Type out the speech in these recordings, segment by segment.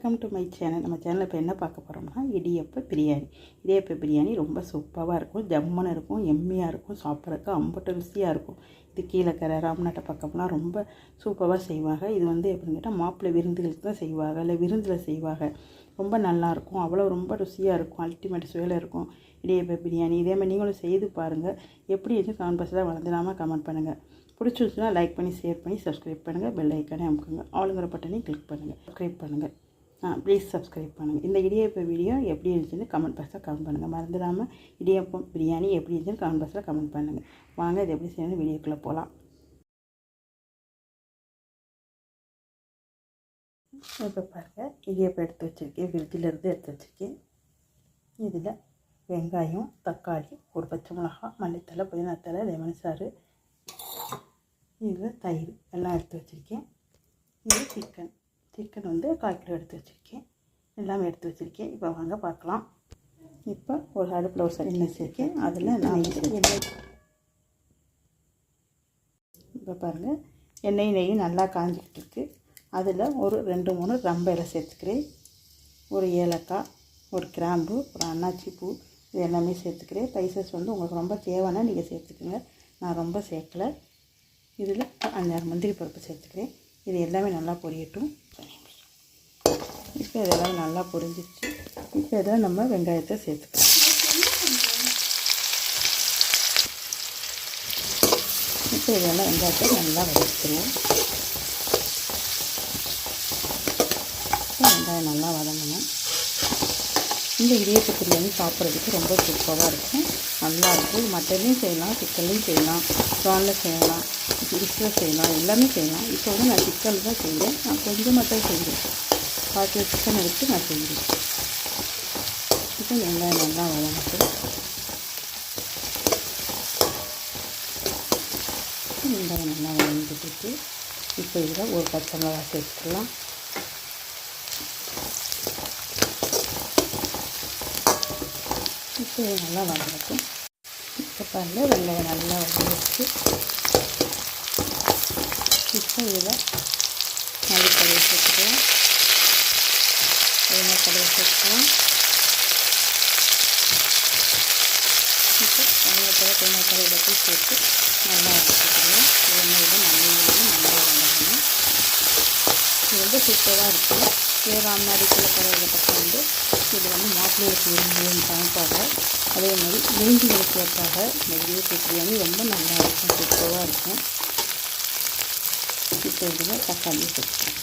Welcome to my channel நம்ம சேனலில் இப்போ என்ன பார்க்க போகிறோம்னா இடியப்ப பிரியாணி. இடியப்ப பிரியாணி ரொம்ப சூப்பராக இருக்கும். ஜம்முன்னு இருக்கும் எம்மியாக இருக்கும் சாப்பிட்றதுக்கு அம்பட்டு ருசியாக இருக்கும். இது கீழக்கரை ராம்நாட்டை பக்கம்லாம் ரொம்ப சூப்பராக செய்வாங்க. இது வந்து எப்படின்னு கேட்டால் மாப்பிள்ளை விருந்துகளுக்கு தான் செய்வாங்க இல்லை விருந்தில் செய்வாங்க. ரொம்ப நல்லாயிருக்கும் அவ்வளோ ரொம்ப ருசியாக இருக்கும். அல்டிமேட் சுவையில் இருக்கும் இடியப்ப பிரியாணி. இதே மாதிரி நீங்களும் செய்து பாருங்கள் எப்படி இருந்து கமெண்ட் பாக்ஸில் வளர்ந்துடாமல் கமெண்ட் பண்ணுங்கள் பிடிச்சிருச்சுன்னா லைக் பண்ணி ஷேர் பண்ணி சப்ஸ்கிரைப் பண்ணுங்கள் பெல் ஐக்கானே அமுக்குங்க. ஆளுங்கிற பட்டனையும் கிளிக் பண்ணுங்கள் சப்ஸ்கிரைப் பண்ணுங்கள் ப்ளீஸ் சப்ஸ்கிரைப் பண்ணுங்கள் இந்த இடியப்ப வீடியோ எப்படி இருந்துச்சுன்னு கமெண்ட் பாக்ஸில் கமெண்ட் பண்ணுங்கள் மறந்துடாமல் இடியப்பம் பிரியாணி எப்படி இருந்துச்சுன்னு கமெண்ட் பாக்ஸில் கமெண்ட் பண்ணுங்கள் வாங்க இது எப்படி செய்யணும் வீடியோக்குள்ளே போகலாம் இப்போ பாருங்கள் இடியப்பம் எடுத்து வச்சுருக்கேன். ஃப்ரிட்ஜிலேருந்து எடுத்து வச்சுருக்கேன். இதில் வெங்காயம் தக்காளி ஒரு பச்சை மிளகா மல்லித்தலை புதினாத்தலை லெமன் சாறு இதில் தயிர். எல்லாம் எடுத்து வச்சுருக்கேன். இது சிக்கன் சிக்கன் வந்து கால் கிலோ எடுத்து வச்சுருக்கேன். எல்லாமே எடுத்து வச்சுருக்கேன். இப்போ வாங்க பார்க்கலாம். இப்போ ஒரு அடுப்பில் ஒரு சரி வச்சுருக்கேன். அதில் நான் எண்ணெய் இப்போ பாருங்கள் எண்ணெய் நெய்யும் நல்லா காஞ்சிக்கிட்டு இருக்கு அதில் ஒரு ரெண்டு மூணு ரம்ப இலை சேர்த்துக்கிறேன். ஒரு ஏலக்காய் ஒரு கிராம்பு ஒரு அன்னாச்சி பூ இது எல்லாமே சேர்த்துக்கிறேன். ஸ்பைசஸ் வந்து உங்களுக்கு ரொம்ப தேவைன்னா நீங்கள் சேர்த்துக்குங்க. நான் ரொம்ப சேர்க்கலை. இதில் அஞ்சாறு முந்திரி பருப்பு சேர்த்துக்கிறேன். இது எல்லாமே நல்லா பொரியட்டும். இப்போ இதெல்லாம் நல்லா பொரிஞ்சிச்சு இப்போ இதில் நம்ம வெங்காயத்தை சேர்த்துக்கலாம். இப்போ இதெல்லாம் வெங்காயத்தை நல்லா வதக்கிடுவோம். வெங்காயம் நல்லா வதங்கணும். இந்த இடியப்ப பிரியாணி சாப்பிட்றதுக்கு ரொம்ப சூப்பராக இருக்கும். நல்லாயிருக்கும் மட்டன்லேயும் செய்யலாம் சிக்கன்லையும் செய்யலாம் ப்ரானில் செய்யலாம் ஃபிஷ்ஷில் செய்யலாம் எல்லாமே செய்யலாம். இப்போ வந்து நான் சிக்கன் தான் செய்கிறேன் நான் கொஞ்சம் மட்டும் செய்கிறேன் பாக்கி சிக்கன் எடுத்து நான் செய்கிறேன் இப்போ வெங்காயம் நல்லா வளர்ந்து வெங்காயம் நல்லா வளர்ந்துட்டு இப்போ இதில் ஒரு பச்சை மிளகா சேர்த்துக்கலாம். இப்போ நல்லா வதங்கட்டும் இப்போ பாருங்கள் வெங்காயம் நல்லா வதங்கிடுச்சு இப்போ இதில் மல்லிக்கடையை சேர்த்துக்கலாம். கடையை சேர்த்துக்கலாம். இப்போ வெங்காயத்தோட தேங்காய் பற்றி சேர்த்து நல்லா வதக்கிக்கலாம். எண்ணெயில் நல்லா நல்லா வதங்கணும் இது ரொம்ப சூப்பராக இருக்கும் வேறாம்நாடு கிழக்கரை பக்கம் வந்து இது வந்து மாப்பிள்ளைகளுக்கு விரும்பும் சமைப்பாங்க அதே மாதிரி விருந்திகளுக்கு ஏற்றாக இந்த இடியப்ப பிரியாணி ரொம்ப நல்லா இருக்கும் சூப்பராக இருக்கும். இப்போ இதில் தக்காளி சேர்த்துக்கலாம்.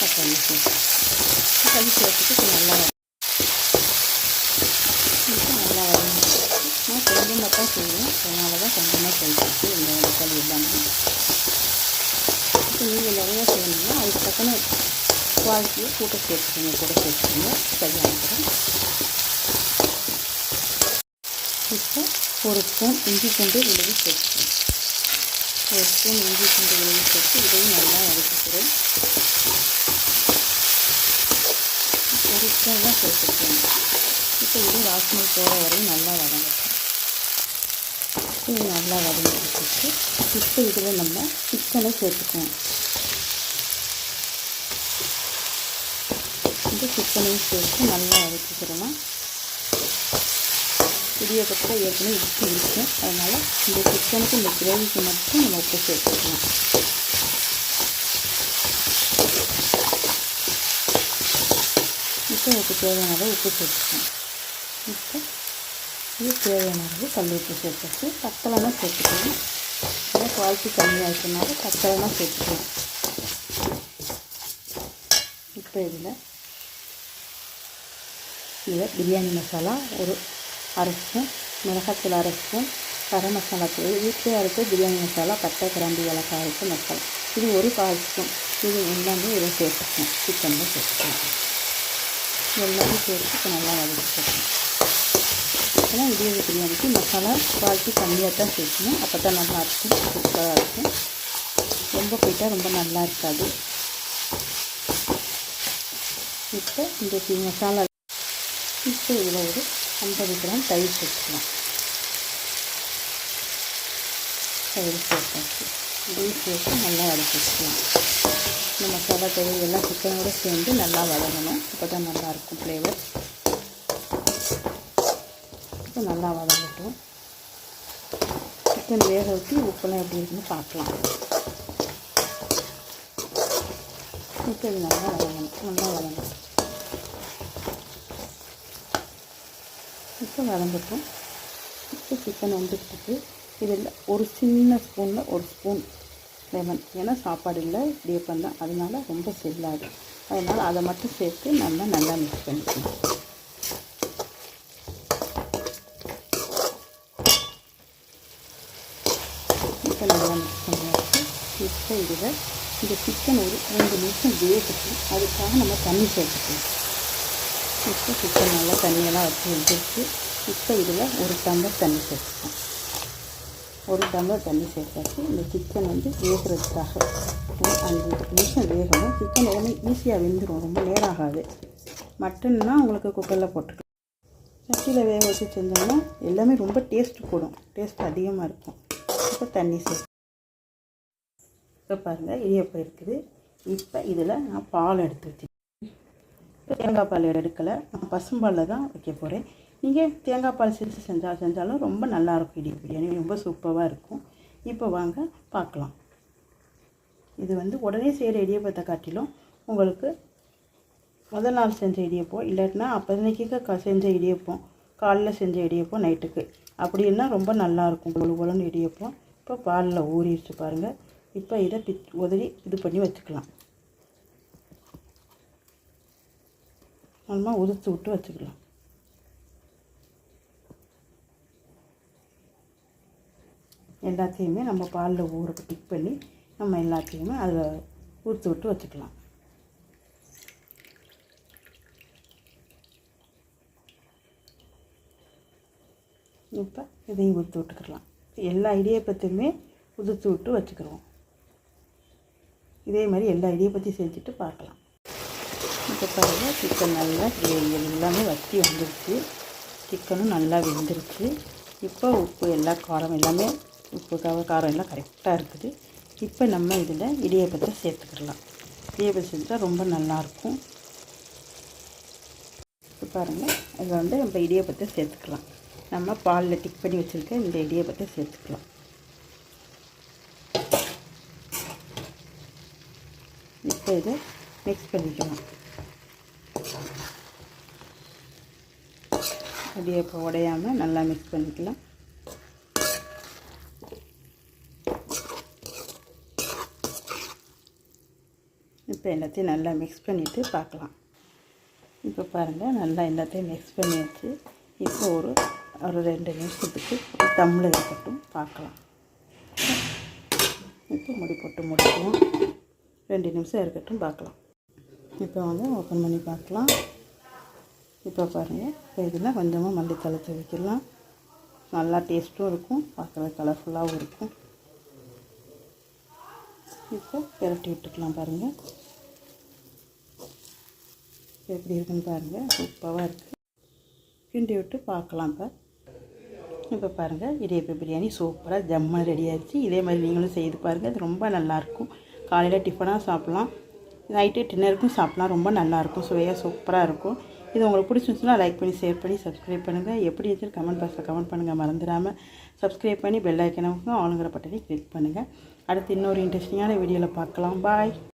தக்காளி சேர்த்து தக்காளி சேர்த்துட்டு நல்லா இப்போ நல்லா வரும் நான் கொஞ்சமாக தான் செய்வேன் அதனால தான் கொஞ்சமாக செஞ்சுருக்கு இந்த தக்காளி எல்லாமே. இப்போ நீங்கள் நிறையா செய்யணும்னா அதுக்கு தக்கன குவாலிட்டியை கூட்ட சேர்த்துக்கோங்க கூட சேர்த்துக்கோங்க. சரியாகிடும் இப்போ ஒரு ஸ்பூன் இஞ்சி பூண்டு விழுது சேர்த்துக்கணும் ஒரு ஸ்பூன் இஞ்சி பூண்டு விழுது சேர்த்து இதையும் நல்லா வதக்கிக்கிறேன் ஒரு ஸ்பூன் தான் சேர்த்துக்கணும் இப்போ இது வாசனை போகிற வரையும் நல்லா வதங்கட்டும். இது நல்லா வதங்கிட்டு இப்போ இதில் நம்ம சிக்கனை சேர்த்துக்குவோம். இந்த சிக்கனையும் சேர்த்து நல்லா வதக்கிக்கிறோம். இடியப்பத்தில் ஏற்கனவே உப்பு இருக்கும் அதனால் இந்த சிக்கனுக்கு இந்த கிரேவிக்கு மட்டும் நம்ம உப்பு சேர்த்துக்கலாம். இப்போ இதுக்கு தேவையான உப்பு சேர்த்துக்கலாம். இப்போ இது தேவையான அளவு கல் உப்பு சேர்த்துச்சு. பத்தலைனா சேர்த்துக்கணும் ஏன்னா குவாலிட்டி கம்மியாக இருக்கனால பத்தலைனா சேர்த்துக்கலாம் இப்போ இதில் இதில் பிரியாணி மசாலா ஒரு அரை ஸ்பூன் மிளகாத்தூள் அரை ஸ்பூன் கரம் மசாலா தூள் வீட்டிலே அரைச்ச பிரியாணி மசாலா பட்டை கிராம்பு ஏலக்காய் அரைச்ச மசாலா. இது ஒரு கால் ஸ்பூன். இது எல்லாமே இதை சேர்த்துக்கணும் சிக்கனில் சேர்த்துக்கணும் எல்லாமே சேர்த்து இப்போ நல்லா வதக்கிக்கணும் பார்த்தீங்கன்னா இடியல் பிரியாணிக்கு மசாலா குவாலிட்டி கம்மியாக தான் சேர்க்கணும். அப்போ தான் நல்லாயிருக்கும் சூப்பராக இருக்கும். ரொம்ப போயிட்டால் ரொம்ப நல்லா இருக்காது. இப்போ இந்த மசாலா இப்போ இதில் ஒரு ஐம்பது கிராம் தயிர் சேர்த்துக்கலாம். தயிர் சேர்த்தாச்சு. இதையும் சேர்த்து நல்லா வதக்கி வச்சுக்கலாம். இந்த மசாலா தயிர் எல்லாம் சிக்கனோடு சேர்ந்து நல்லா வதங்கணும். அப்போ தான் நல்லாயிருக்கும் ஃப்ளேவர். இப்போ நல்லா வதங்கட்டும். சிக்கன் வேக ஊற்றி உப்புலாம் எப்படி இருக்குன்னு பார்க்கலாம். இப்போ இது நல்லா வதங்கணும். நல்லா வதங்கணும் இப்போ வதங்கட்டும். இப்போ சிக்கன் வந்துட்டு இதில் ஒரு சின்ன ஸ்பூனில் ஒரு ஸ்பூன் லெமன் ஏன்னா சாப்பாடு இல்லை இடியப்பம் தான். அதனால் ரொம்ப செல்லாது. அதனால் அதை மட்டும் சேர்த்து நல்லா நல்லா மிக்ஸ் பண்ணிக்கணும் இப்போ நல்லா மிக்ஸ் பண்ணியாச்சு இப்போ இதில் இந்த சிக்கன் ஒரு ரெண்டு நிமிஷம் வேகட்டும். அதுக்காக நம்ம தண்ணி சேர்த்துக்கணும் இப்போ சிக்கன் நல்லா தண்ணியெல்லாம் வச்சு வந்துருச்சு இப்போ இதில் ஒரு டம்ளர் தண்ணி சேர்த்துக்கலாம். ஒரு டம்ளர் தண்ணி சேர்த்தாச்சு. இந்த சிக்கன் வந்து வேகிறதுக்காக அஞ்சு நிமிஷம் வேகணும். சிக்கன் உடனே ஈஸியாக வெந்துடும் ரொம்ப நேரம் ஆகாது. மட்டன்னா உங்களுக்கு குக்கரில் போட்டுக்கலாம். சட்டியில் வேக வச்சு செஞ்சோம்னா எல்லாமே ரொம்ப டேஸ்ட் கூடும். டேஸ்ட் அதிகமாக இருக்கும். இப்போ தண்ணி சேர்த்து இப்போ பாருங்கள் இடியப்பம் இருக்குது? இப்போ இதில் நான் பால் எடுத்து வச்சுருக்கேன். இப்போ தேங்காய் பால் எடுக்கலை. நான் பசும்பாலில் தான் வைக்க போகிறேன் நீங்கள் தேங்காய் பால் செஞ்சு செஞ்சால் செஞ்சாலும் ரொம்ப நல்லாயிருக்கும் இடி பிரியாணி ரொம்ப சூப்பராக இருக்கும். இப்போ வாங்க பார்க்கலாம் இது வந்து உடனே செய்கிற இடியப்பத்தை காட்டிலும் உங்களுக்கு முதல் நாள் செஞ்ச இடியப்பம் இல்லாட்டினா அப்போதைக்கு க செஞ்ச இடியப்பம் காலைல செஞ்ச இடியப்பம் நைட்டுக்கு. அப்படின்னா ரொம்ப நல்லாயிருக்கும் கொழு கொழுன்னு இடியப்பம். இப்போ பாலில் ஊறிடுச்சு பாருங்கள் இப்போ இதை பிச் உதறி இது பண்ணி வச்சுக்கலாம். நல்லா உதித்து விட்டு வச்சுக்கலாம். எல்லாத்தையுமே நம்ம பாலில் ஊற டிக் பண்ணி நம்ம எல்லாத்தையுமே அதில் ஊற்று விட்டு வச்சுக்கலாம். இப்போ இதையும் ஊற்றி விட்டுக்கலாம். எல்லா இடியப்பத்தையுமே உதிர்த்து விட்டு வச்சுக்கிறோம் இதே மாதிரி எல்லா இடியப்பத்தையும் செஞ்சுட்டு பார்க்கலாம். இப்போ பாருங்கள் சிக்கன் நல்லா கிரேவி எல்லாமே வற்றி வந்துருச்சு. சிக்கனும் நல்லா வெந்துருச்சு. இப்போ உப்பு எல்லா காரம் எல்லாமே உப்பு காரம் எல்லாம் கரெக்டாக இருக்குது. இப்போ நம்ம இதில் இடியாப்பத்தை சேர்த்துக்கிடலாம் இடியாப்பத்தை செஞ்சால் ரொம்ப நல்லாயிருக்கும் இப்போ பாருங்கள் இதில் வந்து நம்ம இடியாப்பத்தை சேர்த்துக்கலாம். நம்ம பாலில் டிக் பண்ணி வச்சுருக்க இந்த இடியாப்பத்தை சேர்த்துக்கலாம். இப்போ இதை மிக்ஸ் பண்ணிக்கலாம் இப்போ உடையாமல் நல்லா மிக்ஸ் பண்ணிக்கலாம். இப்போ எல்லாத்தையும் நல்லா மிக்ஸ் பண்ணிவிட்டு பார்க்கலாம். இப்போ பாருங்கள் நல்லா எல்லாத்தையும் மிக்ஸ் பண்ணியாச்சு. இப்போ ஒரு ஒரு ரெண்டு நிமிஷத்துக்கு தம்மில் இருக்கட்டும் பார்க்கலாம். இப்போ முடி போட்டு முடிக்குவோம் ரெண்டு நிமிஷம் இருக்கட்டும் பார்க்கலாம். இப்போ வந்து ஓப்பன் பண்ணி பார்க்கலாம். இப்போ பாருங்கள் இப்போ இதில் கொஞ்சமாக மல்லித்தலை தூவிக்கலாம். நல்லா டேஸ்ட்டும் இருக்கும் பார்க்குற கலர்ஃபுல்லாகவும் இருக்கும். இப்போ பிரட்டி விட்டுக்கலாம் பாருங்கள் எப்படி இருக்குன்னு பாருங்கள் சூப்பராக இருக்குது கிண்டி விட்டு பார்க்கலாம் இப்போ. இப்போ பாருங்கள் இடியப்ப பிரியாணி சூப்பராக ஜம்மாக ரெடி ஆகிடுச்சு இதே மாதிரி நீங்களும் செய்து பாருங்கள் அது ரொம்ப நல்லாயிருக்கும் காலையில் டிஃபனாக சாப்பிட்லாம். நைட்டு டின்னருக்கும் சாப்பிட்லாம். ரொம்ப நல்லாயிருக்கும். சுவையாக சூப்பராக இருக்கும். இது உங்களுக்கு பிடிச்சிருந்துச்சுன்னா லைக் பண்ணி ஷேர் பண்ணி சப்ஸ்கிரைப் பண்ணுங்கள் எப்படி இருந்துச்சு கமெண்ட் பாக்ஸில் கமெண்ட் பண்ணுங்கள் மறந்துடாமல் சப்ஸ்கிரைப் பண்ணி பெல் ஐக்கனுக்கும் ஆளுங்கிற பட்டனை கிளிக் பண்ணுங்கள் அடுத்து இன்னொரு இன்ட்ரெஸ்டிங்கான வீடியோவில் பார்க்கலாம். பாய்